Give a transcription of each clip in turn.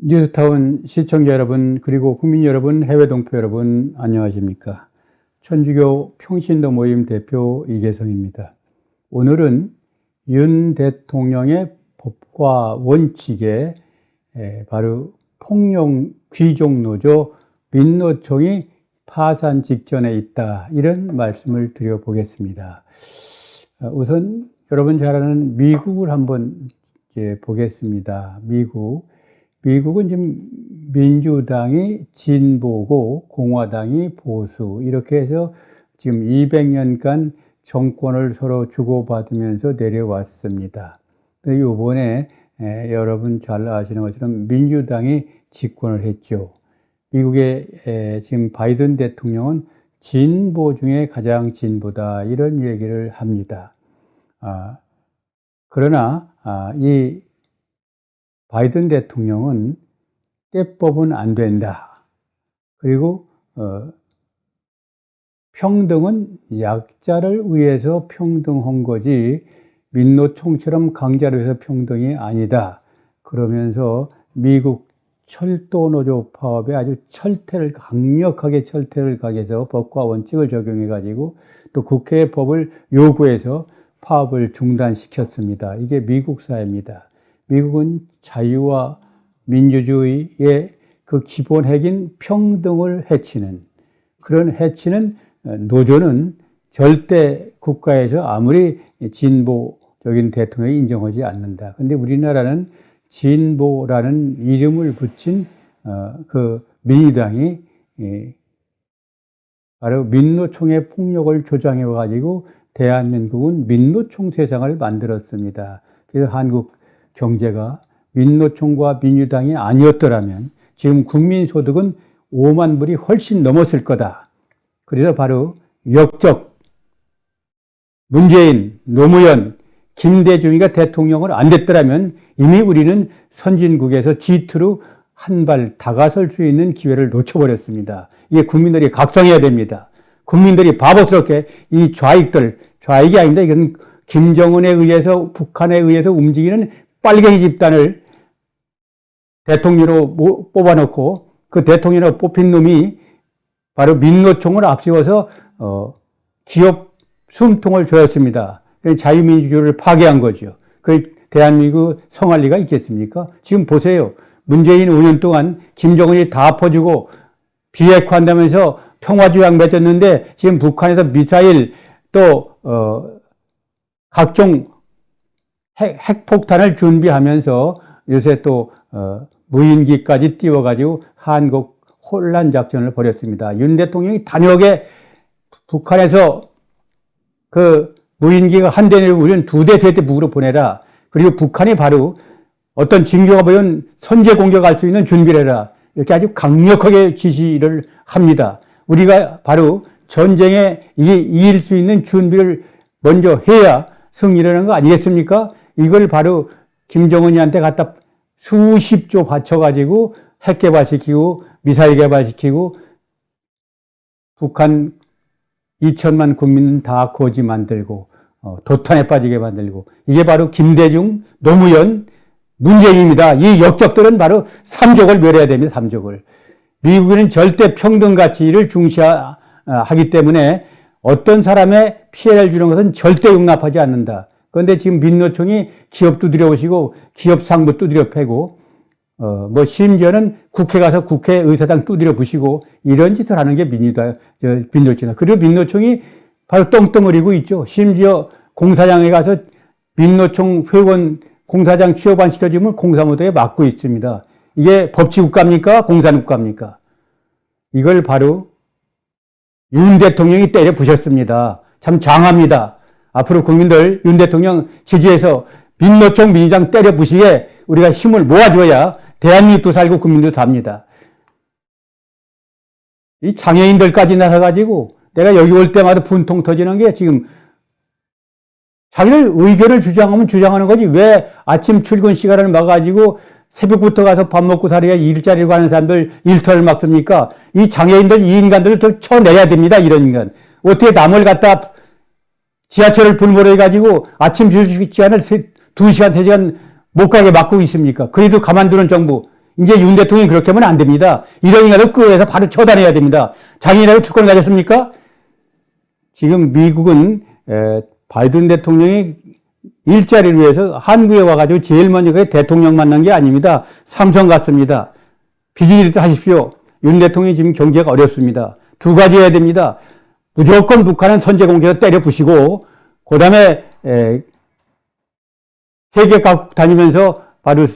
뉴스타운 시청자 여러분, 그리고 국민 여러분, 해외 동포 여러분, 안녕하십니까. 천주교 평신도 모임 대표 이계성입니다. 오늘은 윤 대통령의 법과 원칙에 에, 바로 통영 귀족노조 민노총이 파산 직전에 있다. 이런 말씀을 드려보겠습니다. 어, 우선 여러분 잘 아는 미국을 한번 보겠습니다. 미국. 미국은 지금 민주당이 진보고 공화당이 보수 이렇게 해서 지금 200년간 정권을 서로 주고받으면서 내려왔습니다. 이번에 에, 여러분 잘 아시는 것처럼 민주당이 집권을 했죠. 미국의 에, 지금 바이든 대통령은 진보 중에 가장 진보다 이런 얘기를 합니다. 아, 그러나 아, 이 바이든 대통령은 때법은 안 된다. 그리고 어, 평등은 약자를 위해서 평등한 거지 민노총처럼 강자를 위해서 평등이 아니다. 그러면서 미국 철도 노조 파업에 아주 철퇴를 강력하게 철퇴를 가해서 법과 원칙을 적용해 가지고 또 국회의 법을 요구해서 파업을 중단시켰습니다. 이게 미국 사회입니다. 미국은 자유와 민주주의의 그 기본 핵인 평등을 해치는 그런 해치는 노조는 절대 국가에서 아무리 진보적인 대통령이 인정하지 않는다. 근데 우리나라는 진보라는 이름을 붙인 어, 그 민주당이 예, 바로 민노총의 폭력을 조장해 가지고 대한민국은 민노총 세상을 만들었습니다. 그래서 한국 경제가 민노총과 민주당이 아니었더라면 지금 국민소득은 5만 불이 훨씬 넘었을 거다. 그래서 바로 역적 문재인, 노무현, 김대중이가 대통령을 안 됐더라면 이미 우리는 선진국에서 G2로 한 발 다가설 수 있는 기회를 놓쳐버렸습니다. 이게 국민들이 각성해야 됩니다. 국민들이 바보스럽게 이 좌익들, 좌익이 아닙니다. 이건 김정은에 의해서, 북한에 의해서 움직이는 빨갱이 집단을 대통령으로 뽑아놓고 그 대통령으로 뽑힌 놈이 바로 민노총을 앞세워서 어, 기업 숨통을 조였습니다. 자유민주주의를 파괴한 거죠. 그 대한민국 성할 리가 있겠습니까? 지금 보세요. 문재인 5년 동안 김정은이 다 퍼주고 비핵화한다면서 평화조약 맺었는데 지금 북한에서 미사일 또 어, 각종 핵, 핵폭탄을 준비하면서 요새 또 어, 무인기까지 띄워가지고 한국 혼란 작전을 벌였습니다. 윤 대통령이 단역에 북한에서 그 무인기가 한 대를 우리는 두 대, 세 대 북으로 보내라. 그리고 북한이 바로 어떤 징조가 보이면 선제 공격할 수 있는 준비를 해라. 이렇게 아주 강력하게 지시를 합니다. 우리가 바로 전쟁에 이길 수 있는 준비를 먼저 해야 승리를 하는 거 아니겠습니까? 이걸 바로 김정은이한테 갖다 수십 조 바쳐가지고 핵 개발시키고 미사일 개발시키고 북한 2천만 국민 다 거지 만들고 어, 도탄에 빠지게 만들고 이게 바로 김대중, 노무현, 문재인입니다. 이 역적들은 바로 삼족을 멸해야 됩니다. 삼족을. 미국은 절대 평등 가치를 중시하기 때문에 어떤 사람의 피해를 주는 것은 절대 용납하지 않는다. 그런데 지금 민노총이 기업 두드려 오시고 기업 상부 두드려 패고 어, 뭐 심지어는 국회 가서 국회 의사당 두드려 부시고 이런 짓을 하는 게 민주다, 저, 민노총이다. 그리고 민노총이 바로 똥덩어리고 있죠. 심지어 공사장에 가서 민노총 회원 공사장 취업 안 시켜주면 공사무도에 맡고 있습니다. 이게 법치국가입니까? 공산국가입니까? 이걸 바로 윤 대통령이 때려 부셨습니다. 참 장합니다. 앞으로 국민들 윤 대통령 지지해서 민노총 민주당 때려 부시게 우리가 힘을 모아줘야 대한민국도 살고 국민도 답니다. 이 장애인들까지 나서가지고 내가 여기 올 때마다 분통 터지는 게 지금 자기들 의견을 주장하면 주장하는 거지 왜 아침 출근 시간을 막아가지고 새벽부터 가서 밥 먹고 살아야 일자리를 가는 사람들 일터를 막습니까? 이 장애인들, 이 인간들을 더 쳐내야 됩니다. 이런 인간. 어떻게 남을 갖다 지하철을 불모로 해가지고 아침 출근 시간을 두 시간, 세 시간 못 가게 막고 있습니까? 그래도 가만두는 정부. 이제 윤 대통령이 그렇게 하면 안 됩니다. 이러니라도 끌어내서 바로 처단해야 됩니다. 자기네라고 특권을 가졌습니까? 지금 미국은 에, 바이든 대통령이 일자리를 위해서 한국에 와가지고 제일 먼저 그 대통령 만난 게 아닙니다. 삼성 갔습니다. 비즈니스 하십시오. 윤 대통령이 지금 경제가 어렵습니다. 두 가지 해야 됩니다. 무조건 북한은 선제 공격에서 때려 부시고, 그 다음에, 세계 각국 다니면서 바로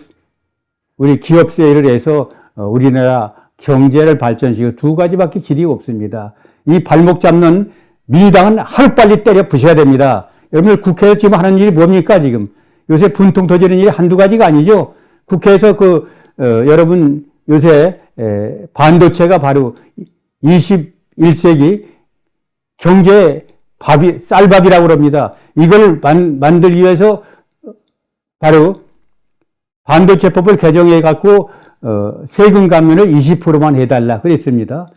우리 기업 세일을 해서 어, 우리나라 경제를 발전시키고 두 가지밖에 길이 없습니다. 이 발목 잡는 민주당은 하루빨리 때려 부셔야 됩니다. 여러분들 국회에서 지금 하는 일이 뭡니까, 지금? 요새 분통 터지는 일이 한두 가지가 아니죠. 국회에서 그, 어, 여러분 요새 에, 반도체가 바로 21세기 경제 밥이, 쌀밥이라고 그럽니다. 이걸 만, 만들기 위해서 바로 반도체법을 개정해 갖고 어, 세금 감면을 20%만 해달라 그랬습니다.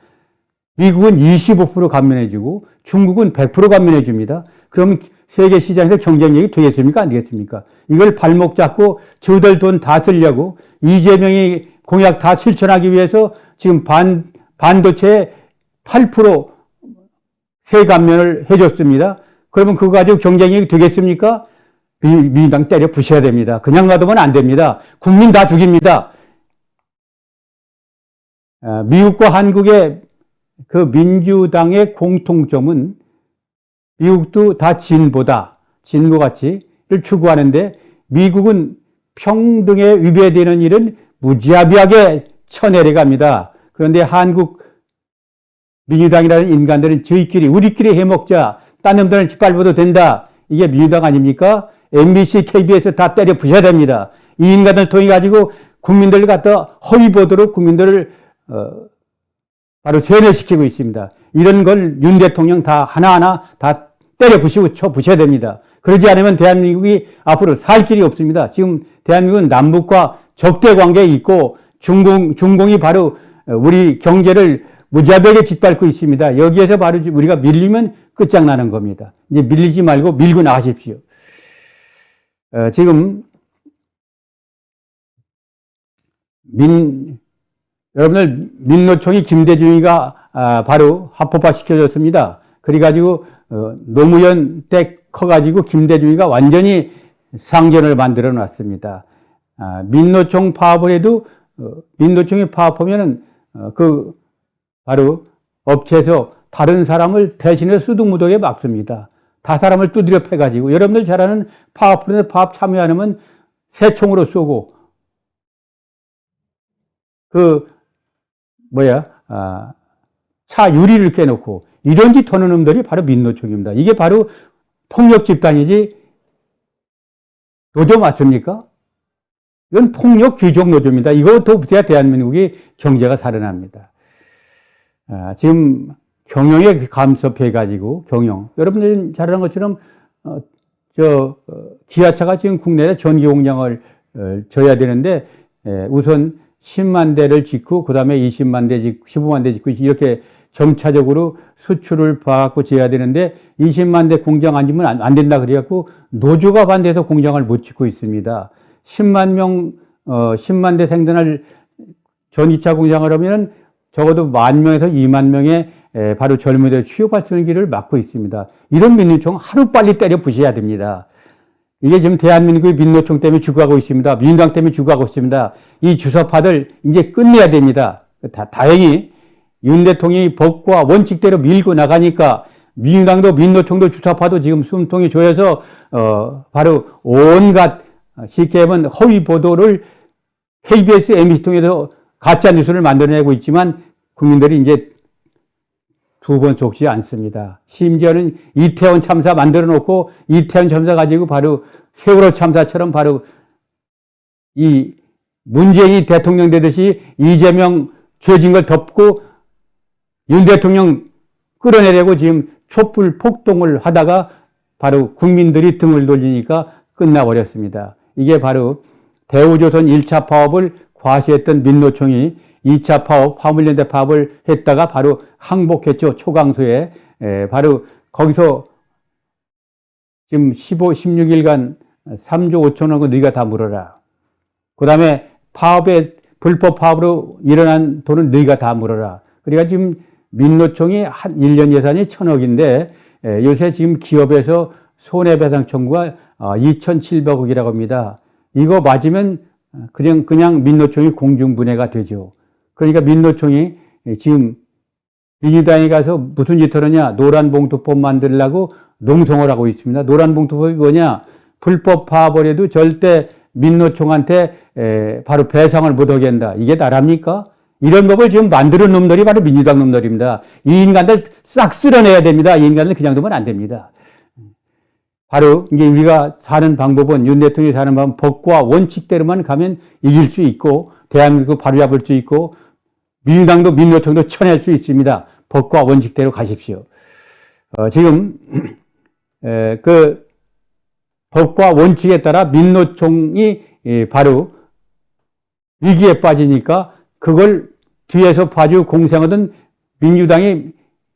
미국은 25% 감면해주고 중국은 100% 감면해줍니다. 그러면 세계 시장에서 경쟁력이 되겠습니까? 안 되겠습니까? 이걸 발목 잡고 저들 돈 다 쓰려고 이재명이 공약 다 실천하기 위해서 지금 반, 반도체 8% 세 감면을 해줬습니다. 그러면 그거 가지고 경쟁력이 되겠습니까? 민주당 때려 부셔야 됩니다. 그냥 놔두면 안 됩니다. 국민 다 죽입니다. 아, 미국과 한국의 그 민주당의 공통점은 미국도 다 진보다, 진보 가치를 추구하는데 미국은 평등에 위배되는 일은 무지하비하게 쳐내려갑니다. 그런데 한국 민주당이라는 인간들은 저희끼리, 우리끼리 해먹자, 딴 놈들은 짓밟아도 된다. 이게 민주당 아닙니까? MBC, KBS 다 때려 부셔야 됩니다. 이 인간들 통해 가지고 국민들을 갖다 허위 보도록 국민들을 어, 바로 세뇌시키고 있습니다. 이런 걸 윤 대통령 다 하나하나 다 때려 부시고 쳐 부셔야 됩니다. 그러지 않으면 대한민국이 앞으로 살 길이 없습니다. 지금 대한민국은 남북과 적대 관계에 있고 중공, 중공이 바로 우리 경제를 무자비하게 짓밟고 있습니다. 여기에서 바로 우리가 밀리면 끝장나는 겁니다. 이제 밀리지 말고 밀고 나가십시오. 어, 지금 민 여러분들 민노총이 김대중이가 아, 바로 합법화 시켜줬습니다. 그래가지고 어, 노무현 때 커가지고 김대중이가 완전히 상견을 만들어 놨습니다. 아, 민노총 파업을 해도 어, 민노총이 파업하면은 그 바로 업체에서 다른 사람을 대신해 수두무덕에 막습니다. 다 사람을 두드려 패가지고 여러분들 잘 아는 파업 프로에 파업 참여하면 새 총으로 쏘고 그 뭐야 아, 차 유리를 깨놓고 이런 짓 하는 놈들이 바로 민노총입니다. 이게 바로 폭력 집단이지 노조 맞습니까? 이건 폭력 귀족 노조입니다. 더 붙여야 대한민국이 경제가 살아납니다. 아, 지금 경영에 감섭해가지고 경영. 여러분들이 잘 아는 것처럼 어, 저 어, 기아차가 지금 국내에 전기 공장을 어, 져야 되는데 에, 우선 10만 대를 짓고 그 다음에 20만 대 짓고 15만 대 짓고 이렇게 점차적으로 수출을 봐갖고 지어야 되는데 20만 대 공장 안 지면 안, 안 된다 그래갖고 노조가 반대해서 공장을 못 짓고 있습니다. 10만 명, 어, 10만 대 생산할 전기차 공장을 하면 적어도 만 명에서 2만 명의 바로 젊은이들 취업할 수 있는 길을 막고 있습니다. 이런 민노총 하루빨리 때려 부셔야 됩니다. 이게 지금 대한민국의 민노총 때문에 죽어가고 있습니다. 민주당 때문에 죽어가고 있습니다. 이 주사파들 이제 끝내야 됩니다. 다, 다행히 윤 대통령이 법과 원칙대로 밀고 나가니까 민주당도 민노총도 주사파도 지금 숨통이 조여서 어, 바로 온갖 쉽게 하면 허위 보도를 KBS, MBC 통해서 가짜 뉴스를 만들어내고 있지만 국민들이 이제 두 번 속지 않습니다. 심지어는 이태원 참사 만들어 놓고 이태원 참사 가지고 바로 세월호 참사처럼 바로 이 문재인이 대통령 되듯이 이재명 죄진 걸 덮고 윤 대통령 끌어내려고 지금 촛불 폭동을 하다가 바로 국민들이 등을 돌리니까 끝나버렸습니다. 이게 바로 대우조선 1차 파업을 과시했던 민노총이 2차 파업, 화물연대 파업을 했다가 바로 항복했죠. 초강소에. 에, 바로 거기서 지금 15, 16일간 3조 5천 원을 네가 다 물어라. 그 다음에 파업에 불법 파업으로 일어난 돈은 너희가 다 물어라. 그러니까 지금 민노총이 한 1년 예산이 천억인데 에, 요새 지금 기업에서 손해배상 청구가 어, 2,700억이라고 합니다. 이거 맞으면 그냥 그냥 민노총이 공중분해가 되죠. 그러니까 민노총이 지금 민주당에 가서 무슨 짓 하느냐 노란 봉투법 만들려고 농성을 하고 있습니다. 노란 봉투법이 뭐냐 불법 파업을 해도 절대 민노총한테 에, 바로 배상을 못하게 한다. 이게 나랍니까? 이런 법을 지금 만드는 놈들이 바로 민주당 놈들입니다. 이 인간들 싹 쓸어내야 됩니다. 이 인간들 그냥 두면 안 됩니다. 바로 이제 우리가 사는 방법은 윤 대통령이 사는 방법은 법과 원칙대로만 가면 이길 수 있고 대한민국 바로잡을 수 있고 민주당도 민노총도 쳐낼 수 있습니다. 법과 원칙대로 가십시오. 어, 지금 에, 그 법과 원칙에 따라 민노총이 예, 바로 위기에 빠지니까 그걸 뒤에서 봐주 공생하던 민주당이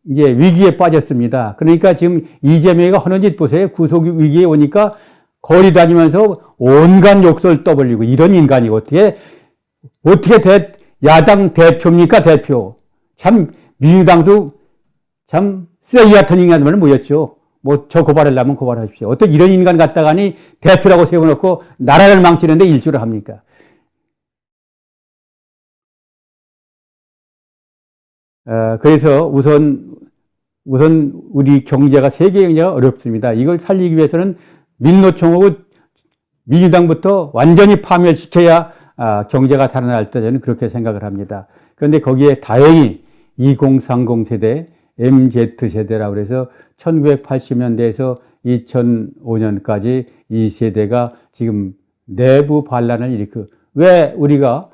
이제 위기에 빠졌습니다. 그러니까 지금 이재명이가 하는 짓 보세요. 구속 위기에 오니까 거리 다니면서 온갖 욕설 떠벌리고 이런 인간이 어떻게 어떻게 대, 야당 대표입니까 대표? 참 민주당도 참 쓰레기 같은 인간들 모였죠. 뭐 저 고발하려면 고발하십시오. 어떤 이런 인간 갖다가니 대표라고 세워놓고 나라를 망치는데 일주를 합니까? 어, 그래서 우선 우선 우리 경제가 세계 경제가 어렵습니다. 이걸 살리기 위해서는 민노총하고 민주당부터 완전히 파멸시켜야 아, 경제가 살아날 때 저는 그렇게 생각을 합니다. 그런데 거기에 다행히 2030 세대, MZ 세대라고 그래서 1980년대에서 2005년까지 이 세대가 지금 내부 반란을 일으켜 왜 우리가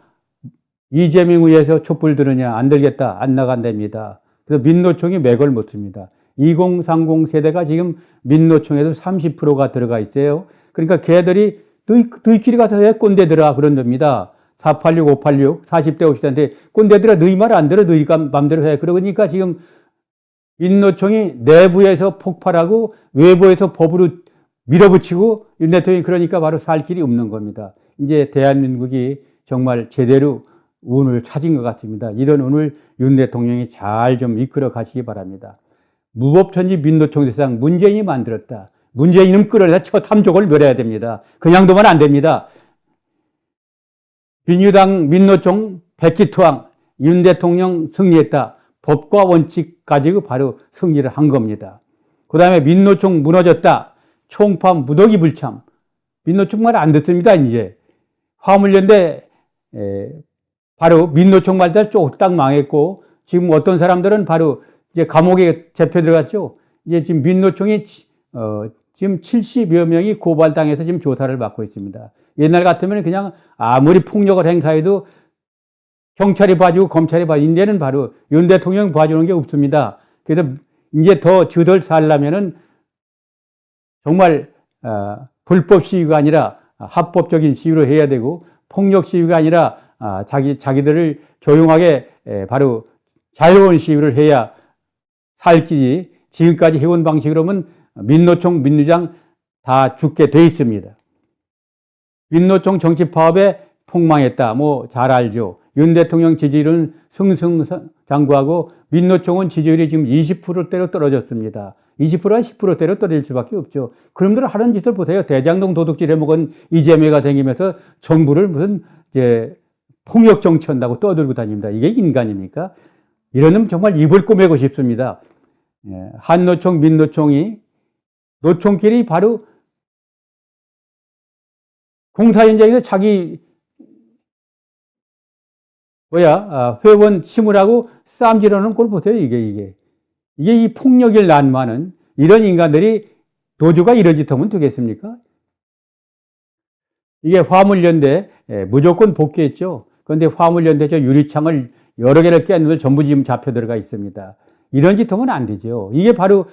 이재명 의해서 촛불 들으냐 안 들겠다 안 나간답니다. 그래서 민노총이 맥을 못 씁니다. 2030 세대가 지금 민노총에도 30%가 들어가 있어요. 그러니까 걔들이 너희, 너희끼리 가서 해 꼰대들아 그런답니다. 486, 586, 40대 50대한테 꼰대들아 너희 말 안 들어 너희가 맘대로 해. 그러니까 지금 민노총이 내부에서 폭발하고 외부에서 법으로 밀어붙이고 윤 대통령이 그러니까 바로 살 길이 없는 겁니다. 이제 대한민국이 정말 제대로 운을 찾은 것 같습니다. 이런 운을 윤 대통령이 잘 좀 이끌어 가시기 바랍니다. 무법천지 민노총 대상 문재인이 만들었다. 문재인은 끌어내서 첫 탐족을 멸해야 됩니다. 그냥 두면 안 됩니다. 민주당 민노총 백기투항 윤 대통령 승리했다. 법과 원칙 가지고 바로 승리를 한 겁니다. 그 다음에 민노총 무너졌다. 총파 무더기 불참. 민노총 말안 듣습니다, 이제. 화물연대, 에, 바로 민노총 말대 쪽딱 망했고, 지금 어떤 사람들은 바로 이제 감옥에 잡혀 들어갔죠. 이제 지금 민노총이, 어, 지금 70여 명이 고발당해서 지금 조사를 받고 있습니다. 옛날 같으면 그냥 아무리 폭력을 행사해도 경찰이 봐주고 검찰이 봐주고, 이제는 바로 윤 대통령 봐주는 게 없습니다. 그래서 이제 더 주들 살려면은 정말 어, 불법 시위가 아니라 합법적인 시위로 해야 되고 폭력 시위가 아니라 아, 자기 자기들을 조용하게 에, 바로 자유로운 시위를 해야 살 길이 지금까지 해온 방식으로는 민노총 민주당 다 죽게 돼 있습니다. 민노총 정치 파업에 폭망했다. 뭐 잘 알죠. 윤 대통령 지지율은 승승장구하고 민노총은 지지율이 지금 20%대로 떨어졌습니다. 20%가 10%대로 떨어질 수밖에 없죠. 그놈들 하는 짓을 보세요. 대장동 도둑질 해먹은 이재명가 다니면서 정부를 무슨 이제 폭력 정치한다고 떠들고 다닙니다. 이게 인간입니까? 이러면 정말 입을 꼬매고 싶습니다. 예, 한노총, 민노총이 노총끼리 바로 공사 현장에서 자기 뭐야 아, 회원 침울하고 싸움질하는 꼴 보세요. 이게 이게 이게 이 폭력일 난만은 이런 인간들이 도주가 이런 짓 하면 되겠습니까? 이게 화물연대 예, 무조건 복귀했죠. 그런데 화물연대 저 유리창을 여러 개를 깼는데 전부 지금 잡혀 들어가 있습니다. 이런 짓 하면 안 되죠. 이게 바로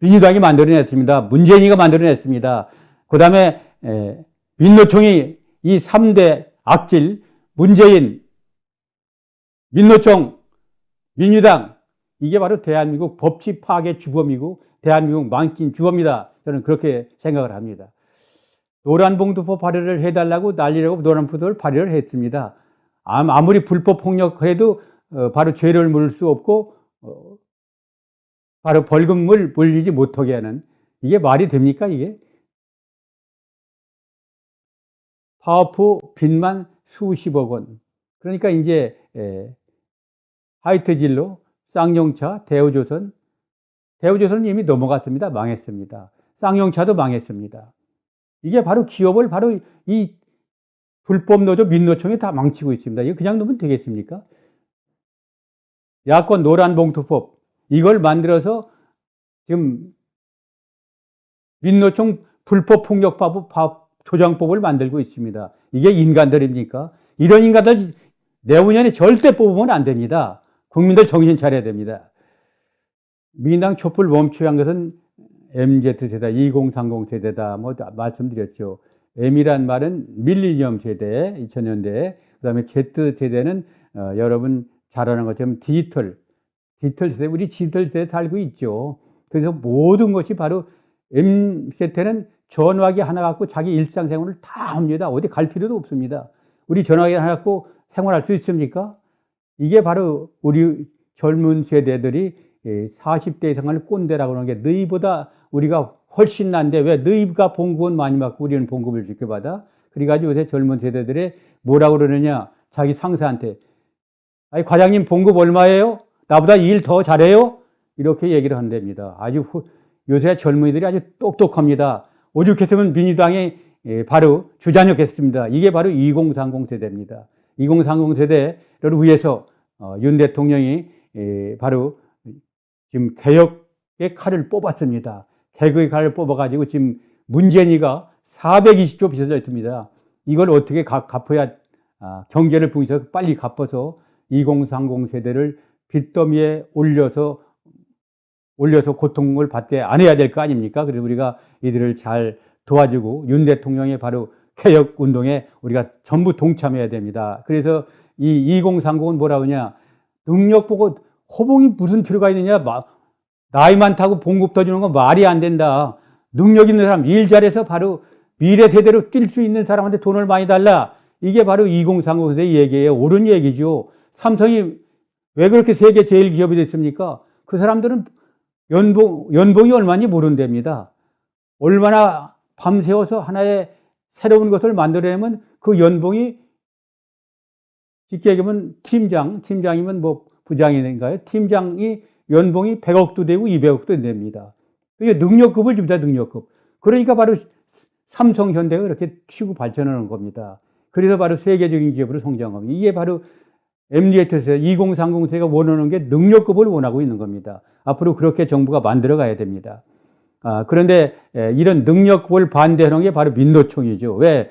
민주당이 만들어냈습니다. 문재인이가 만들어냈습니다. 그 다음에 민노총이 이 3대 악질 문재인, 민노총, 민주당 이게 바로 대한민국 법치 파괴 주범이고 대한민국 망친 주범이다. 저는 그렇게 생각을 합니다. 노란봉투법 발의를 해달라고 난리라고 노란봉투를 발의를 했습니다. 암- 아무리 불법 폭력해도 어, 바로 죄를 물을 수 없고 어, 바로 벌금을 물리지 못하게 하는 이게 말이 됩니까 이게? 파워프 빚만 수십억 원. 그러니까 이제 에, 하이트진로, 쌍용차, 대우조선, 대우조선은 이미 넘어갔습니다. 망했습니다. 쌍용차도 망했습니다. 이게 바로 기업을 바로 이 불법 노조 민노총이 다 망치고 있습니다. 이거 그냥 놓으면 되겠습니까? 야권 노란 봉투법 이걸 만들어서 지금 민노총 불법 폭력법 법 조장법을 만들고 있습니다. 이게 인간들입니까? 이런 인간들 내후년에 절대 뽑으면 안 됩니다. 국민들 정신 차려야 됩니다. 민당 촛불 멈추한 것은 MZ세대, 2030 세대다. 뭐다 말씀드렸죠. M이란 말은 밀리니엄 세대, 2000년대. 그 다음에 Z세대는 어, 여러분 잘 아는 것처럼 디지털, 디지털 세대, 우리 디지털 세대에 살고 있죠. 그래서 모든 것이 바로 M세대는 전화기 하나 갖고 자기 일상생활을 다 합니다. 어디 갈 필요도 없습니다. 우리 전화기 하나 갖고 생활할 수 있습니까? 이게 바로 우리 젊은 세대들이 40대 이상을 꼰대라고 하는 게 너희보다 우리가 훨씬 난데 왜 너희가 봉급은 많이 받고 우리는 봉급을 적게 받아? 그래가지고 요새 젊은 세대들이 뭐라고 그러느냐? 자기 상사한테 아니 과장님 봉급 얼마예요? 나보다 일 더 잘해요? 이렇게 얘기를 한답니다. 아주 후, 요새 젊은이들이 아주 똑똑합니다. 오죽했으면 민주당이 예, 바로 주장했겠습니다. 이게 바로 2030 세대입니다. 2030 세대를 위해서 어, 윤 대통령이 예, 바로 지금 개혁의 칼을 뽑았습니다. 개혁의 칼을 뽑아가지고 지금 문재인이가 420조 빚어져 있습니다. 이걸 어떻게 갚- 갚아야 아, 경제를 부에서 빨리 갚아서 2030 세대를 빚더미에 올려서 올려서 고통을 받게 안 해야 될 거 아닙니까? 그래서 우리가 이들을 잘 도와주고 윤 대통령의 바로 개혁 운동에 우리가 전부 동참해야 됩니다. 그래서 이 2030은 뭐라 그러냐? 능력 보고 호봉이 무슨 필요가 있느냐? 마- 나이 많다고 봉급 더 주는 건 말이 안 된다. 능력 있는 사람, 일 잘해서 바로 미래 세대로 뛸 수 있는 사람한테 돈을 많이 달라. 이게 바로 2030 세대 얘기예요. 옳은 얘기죠. 삼성이 왜 그렇게 세계 제일 기업이 됐습니까? 그 사람들은 연봉, 연봉이 얼마인지 모른답니다. 얼마나 밤새워서 하나의 새로운 것을 만들어내면 그 연봉이 쉽게 얘기하면 팀장, 팀장이면 뭐 부장인가요? 팀장이 연봉이 100억도 되고 200억도 됩니다. 그게 능력급을 줍니다, 능력급. 그러니까 바로 삼성, 현대가 그렇게 치고 발전하는 겁니다. 그래서 바로 세계적인 기업으로 성장합니다. 이게 바로 MD세대, 2030세가 원하는 게 능력급을 원하고 있는 겁니다. 앞으로 그렇게 정부가 만들어 가야 됩니다. 아, 그런데 에, 이런 능력급을 반대하는 게 바로 민노총이죠. 왜?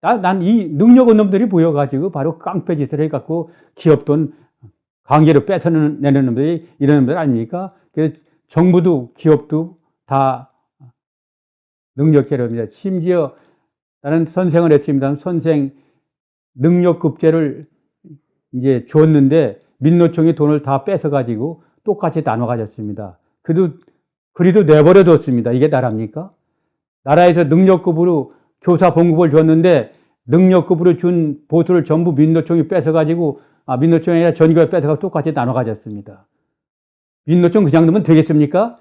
난 이 능력 없는 놈들이 보여가지고 바로 깡패짓을 해갖고 기업 돈 강제로 뺏어내는 놈들이 이런 놈들 아닙니까? 그래서 정부도 기업도 다 능력제로입니다. 심지어 나는 선생을 했습니다. 선생 능력급제를 이제 줬는데 민노총이 돈을 다 뺏어가지고 똑같이 나눠 가졌습니다. 그래도 그래도 내버려 뒀습니다. 이게 나라입니까? 나라에서 능력급으로 교사 봉급을 줬는데 능력급으로 준 보수를 전부 민노총이 뺏어가지고 아 민노총이 아니라 전교에 뺏어가 똑같이 나눠 가졌습니다. 민노총 그 정도면 되겠습니까?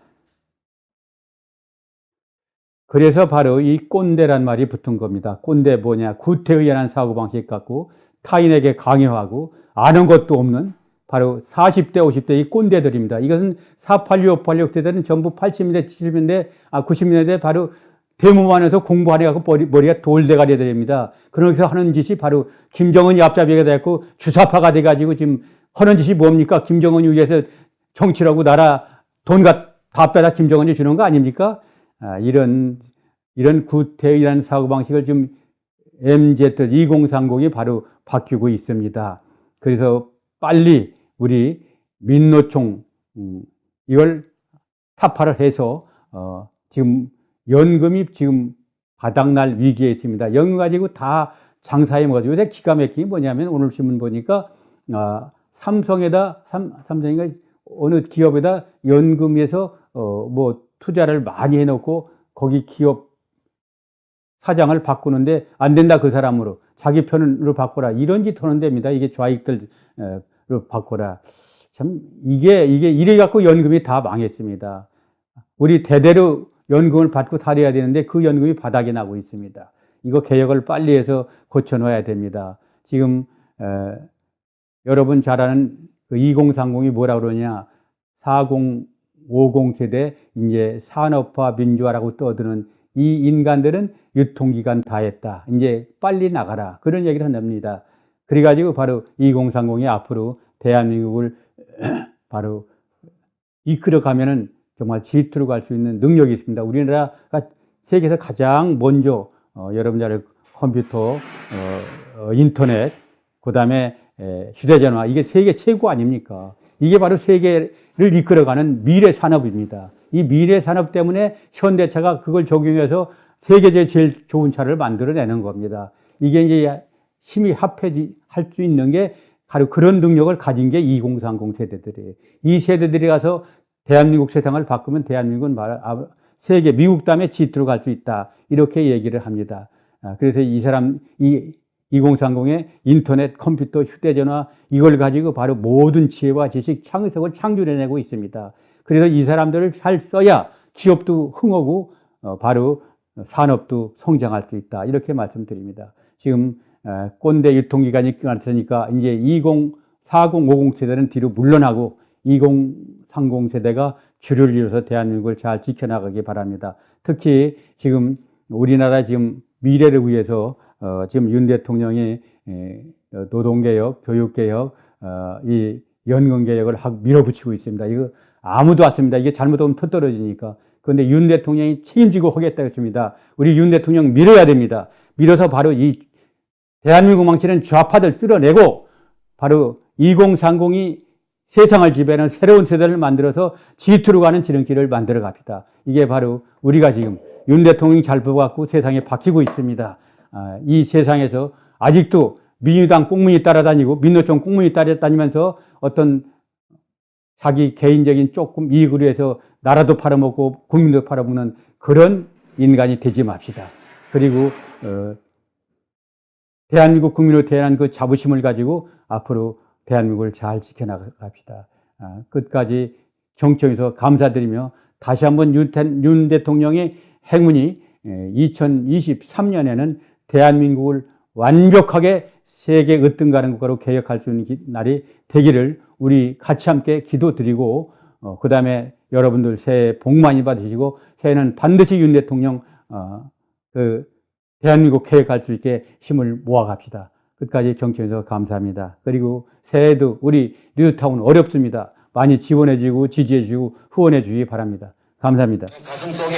그래서 바로 이 꼰대란 말이 붙은 겁니다. 꼰대 뭐냐? 구태의연한 사고방식 갖고 타인에게 강요하고 아는 것도 없는 바로 40대, 50대 이 꼰대들입니다. 이것은 486, 586 세대는 전부 80년대, 70년대, 아, 90년대 바로 대무만에서 공부하려고 머리, 머리가 돌대가리들입니다. 그러면서 하는 짓이 바로 김정은이 앞잡이가 됐고 주사파가 돼가지고 지금 하는 짓이 뭡니까? 김정은이 위해서 정치라고 나라 돈다 빼다 김정은이 주는 거 아닙니까? 아, 이런, 이런 구태의라는 사고방식을 지금 MZ 2030이 바로 바뀌고 있습니다. 그래서 빨리 우리 민노총, 음, 이걸 타파를 해서, 어, 지금 연금이 지금 바닥날 위기에 있습니다. 연금 가지고 다 장사해 먹어가지고 요새 기가 막힌 게 뭐냐면 오늘 신문 보니까, 아, 삼성에다, 삼, 삼성인가 어느 기업에다 연금에서, 어, 뭐 투자를 많이 해놓고 거기 기업 사장을 바꾸는데 안 된다 그 사람으로 자기 편으로 바꿔라 이런 짓 하는 데입니다. 이게 좌익들로 바꿔라. 참 이게 이게 이래 갖고 연금이 다 망했습니다. 우리 대대로 연금을 받고 살아야 되는데 그 연금이 바닥이 나고 있습니다. 이거 개혁을 빨리 해서 고쳐놓아야 됩니다. 지금 에, 여러분 잘 아는 그 2030이 뭐라 그러냐 4050 세대 이제 산업화 민주화라고 떠드는 이 인간들은 유통기간 다 했다. 이제 빨리 나가라. 그런 얘기를 한답니다. 그래가지고 바로 2030이 앞으로 대한민국을 바로 이끌어 가면은 정말 G2로 갈 수 있는 능력이 있습니다. 우리나라가 세계에서 가장 먼저 어, 여러분 잘 컴퓨터, 어, 어, 인터넷, 그 다음에 휴대전화 이게 세계 최고 아닙니까? 이게 바로 세계를 이끌어가는 미래 산업입니다. 이 미래 산업 때문에 현대차가 그걸 적용해서 세계적으로 제일 좋은 차를 만들어내는 겁니다. 이게 이제 힘이 합해지 할수 있는 게 바로 그런 능력을 가진 게 2030 세대들이에요. 이 세대들이 가서 대한민국 세상을 바꾸면 대한민국은 말, 아, 세계, 미국 다음에 G2로 갈수 있다. 이렇게 얘기를 합니다. 아, 그래서 이 사람, 이 2030의 인터넷, 컴퓨터, 휴대전화, 이걸 가지고 바로 모든 지혜와 지식, 창의성을 창조해내고 있습니다. 그래서 이 사람들을 잘 써야 기업도 흥하고, 어, 바로 산업도 성장할 수 있다. 이렇게 말씀드립니다. 지금, 에, 꼰대 유통기간이 끝났으니까 이제 20, 40, 50 세대는 뒤로 물러나고 2030 세대가 주류를 이뤄서 대한민국을 잘 지켜나가기 바랍니다. 특히 지금 우리나라 지금 미래를 위해서 어, 지금 윤 대통령이 에, 노동개혁, 교육개혁, 어, 이 연금개혁을 하고 밀어붙이고 있습니다. 이거 아무도 왔습니다. 이게 잘못하면 터 떨어지니까. 그런데 윤 대통령이 책임지고 하겠다 했습니다. 우리 윤 대통령 밀어야 됩니다. 밀어서 바로 이 대한민국 망치는 좌파들 쓸어내고 바로 2030이 세상을 지배하는 새로운 세대를 만들어서 G2로 가는 지름길을 만들어 갑니다. 이게 바로 우리가 지금 윤 대통령이 잘 뽑았고 세상에 바뀌고 있습니다. 아, 이 세상에서 아직도 민주당 꽁무니 따라다니고 민노총 꽁무니 따라다니면서 어떤 자기 개인적인 조금 이익을 위해서 나라도 팔아먹고 국민도 팔아먹는 그런 인간이 되지 맙시다. 그리고 어, 대한민국 국민으로 태어난 그 자부심을 가지고 앞으로 대한민국을 잘 지켜나갑시다. 아, 끝까지 정청에서 감사드리며 다시 한번 윤, 윤 대통령의 행운이 2023년에는 대한민국을 완벽하게 세계 으뜸가는 국가로 개혁할 수 있는 날이 되기를 우리 같이 함께 기도드리고 어, 그 다음에 여러분들 새해 복 많이 받으시고 새해는 반드시 윤 대통령 어, 그 대한민국 개혁할 수 있게 힘을 모아갑시다. 끝까지 경청해서 감사합니다. 그리고 새해에도 우리 뉴타운 어렵습니다. 많이 지원해주고 지지해주고 후원해주기 바랍니다. 감사합니다. 가슴 속에